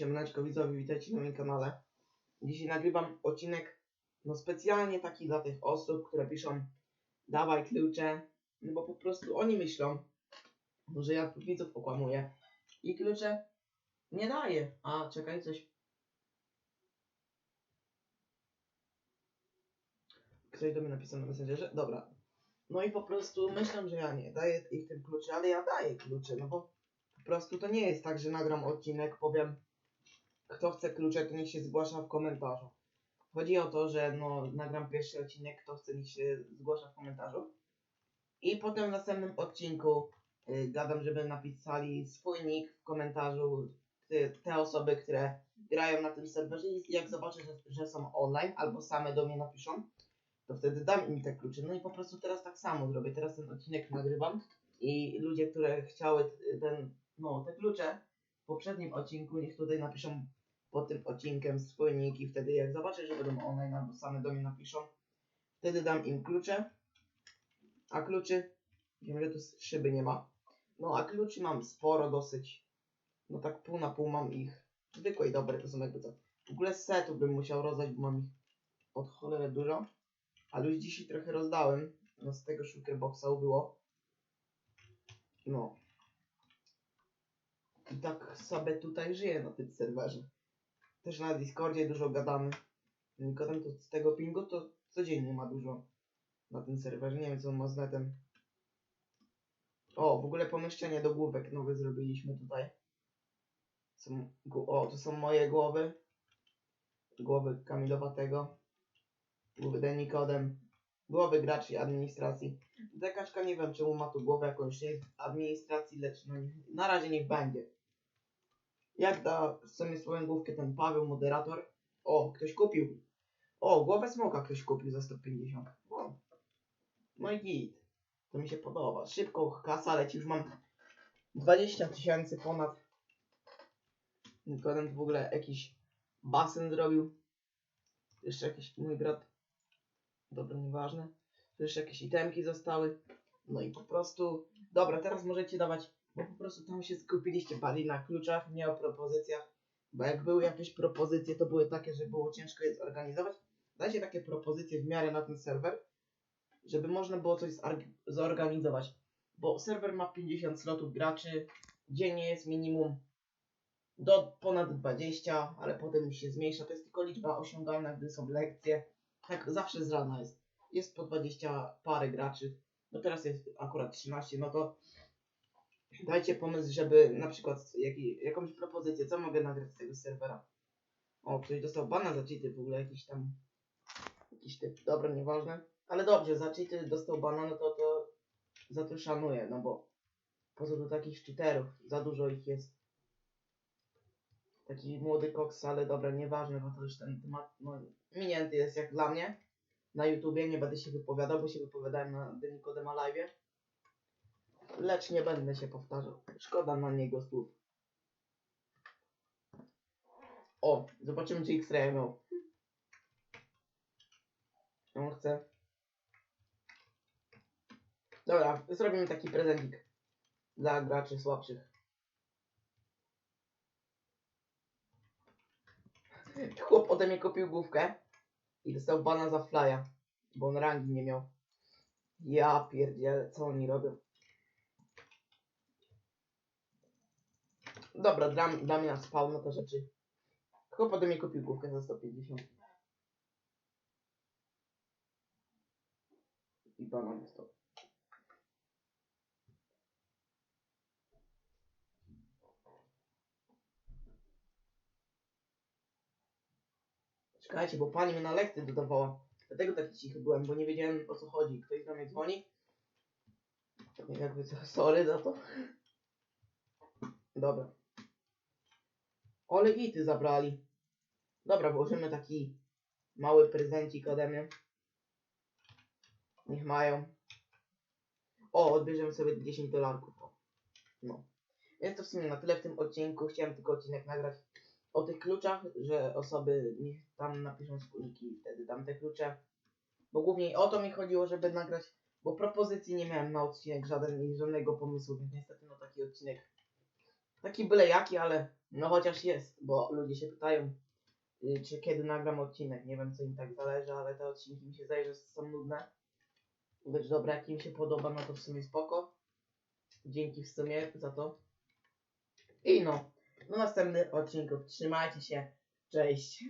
Siemaneczko widzowie, witajcie na moim kanale. Dzisiaj nagrywam odcinek, no specjalnie taki dla tych osób, które piszą dawaj klucze, no bo po prostu oni myślą, że ja widzów okłamuję i klucze nie daję. A czekaj, coś... Ktoś do mnie napisał na Messengerze? Dobra. No i po prostu myślę, że ja nie daję ich tym kluczy, ale ja daję klucze, no bo po prostu to nie jest tak, że nagram odcinek, powiem kto chce klucze, to niech się zgłasza w komentarzu. Chodzi o to, że no, nagram pierwszy odcinek, kto chce, niech się zgłasza w komentarzu. I potem w następnym odcinku y, gadam, żeby napisali swój nick w komentarzu ty, te osoby, które grają na tym serwerze i jak zobaczę, że, że są online albo same do mnie napiszą, to wtedy dam im te klucze. No i po prostu teraz tak samo zrobię. Teraz ten odcinek nagrywam i ludzie, które chciały ten, no, te klucze w poprzednim odcinku, niech tutaj napiszą pod tym odcinkiem swój nick i wtedy jak zobaczę, że będą online albo same do mnie napiszą, wtedy dam im klucze. A kluczy, wiem, że tu szyby nie ma. No a kluczy mam sporo dosyć. No tak pół na pół mam ich. Zwykłe i dobre to są jakby to. W ogóle setów bym musiał rozdać, bo mam ich od cholery dużo. Ale już dzisiaj trochę rozdałem. No z tego shulker boxa było. No. I tak sobie tutaj żyję na tym serwerze. Też na Discordzie dużo gadamy. Nikodem to z tego pingu to codziennie ma dużo na tym serwerze. Nie wiem co on ma z netem. O, w ogóle pomieszczenie do główek nowe zrobiliśmy tutaj. Są, o, to są moje głowy. Głowy Kamilowatego. Głowy Denikodem. Głowy graczy administracji. Dekaczka nie wiem czemu ma tu głowę jakąś administracji, lecz no na razie niech będzie. Jak da sobie swoją główkę ten Paweł, moderator? O, ktoś kupił. O, głowę smoka ktoś kupił za 150. O. No i git. To mi się podoba. Szybko kasa leci, już mam 20 tysięcy ponad. Nikodem w ogóle jakiś basen zrobił. Jeszcze jakiś mój brat. Dobra, nieważne. Jeszcze jakieś itemki zostały. No i po prostu. Dobra, teraz możecie dawać bo po prostu tam się skupiliście bardziej na kluczach, nie o propozycjach. Bo jak były jakieś propozycje, to były takie, że było ciężko je zorganizować. Dajcie takie propozycje w miarę na ten serwer, żeby można było coś zorganizować. Bo serwer ma 50 slotów graczy, dziennie jest minimum do ponad 20, ale potem się zmniejsza. To jest tylko liczba osiągalna, gdy są lekcje. Tak zawsze z rana jest. Jest po 20 parę graczy. No teraz jest akurat 13, no to Dajcie pomysł, żeby na przykład jaki, jakąś propozycję, co mogę nagrać z tego serwera. O, ktoś dostał bana za cheaty, w ogóle jakiś tam, jakiś typ, dobra, nieważne. Ale dobrze, za cheaty dostał bana, no to to za to szanuję, no bo po co takich cheaterów, za dużo ich jest. Taki młody koks, ale dobra, nieważne, bo to już ten temat, no, minięty jest jak dla mnie. Na YouTubie nie będę się wypowiadał, bo się wypowiadałem na Denikodema Live lecz nie będę się powtarzał. Szkoda na niego słów. O, zobaczymy czy X-Ray miał. On chce. Dobra, zrobimy taki prezencik dla graczy słabszych. Chłop ode mnie kupił główkę i dostał bana za flya, bo on rangi nie miał. Ja pierdzielę, co oni robią? Dobra, dla, dla mnie na spawn no te rzeczy. Chłop ode mnie kupił główkę za 150. I banan jest to. Czekajcie, bo pani mnie na lekcję dodawała. Dlatego taki cichy byłem, bo nie wiedziałem o co chodzi. Ktoś do mnie dzwoni. Jakby sorry za to. Dobra. Ole ity zabrali. Dobra, włożymy taki mały prezencik ode mnie. Niech mają. O, odbierzemy sobie 10 dolarków. No. Więc to w sumie na tyle w tym odcinku. Chciałem tylko odcinek nagrać o tych kluczach, że osoby niech tam napiszą wspólniki i wtedy dam te klucze. Bo głównie o to mi chodziło, żeby nagrać, bo propozycji nie miałem na odcinek żaden żadnego pomysłu, więc niestety no taki odcinek taki byle jaki, ale no chociaż jest, bo ludzie się pytają, y, czy kiedy nagram odcinek. Nie wiem, co im tak zależy, ale te odcinki mi się zdaje, że są nudne. Lecz dobra, jak im się podoba, no to w sumie spoko. Dzięki w sumie za to. I no, do następnych odcinków. Trzymajcie się. Cześć.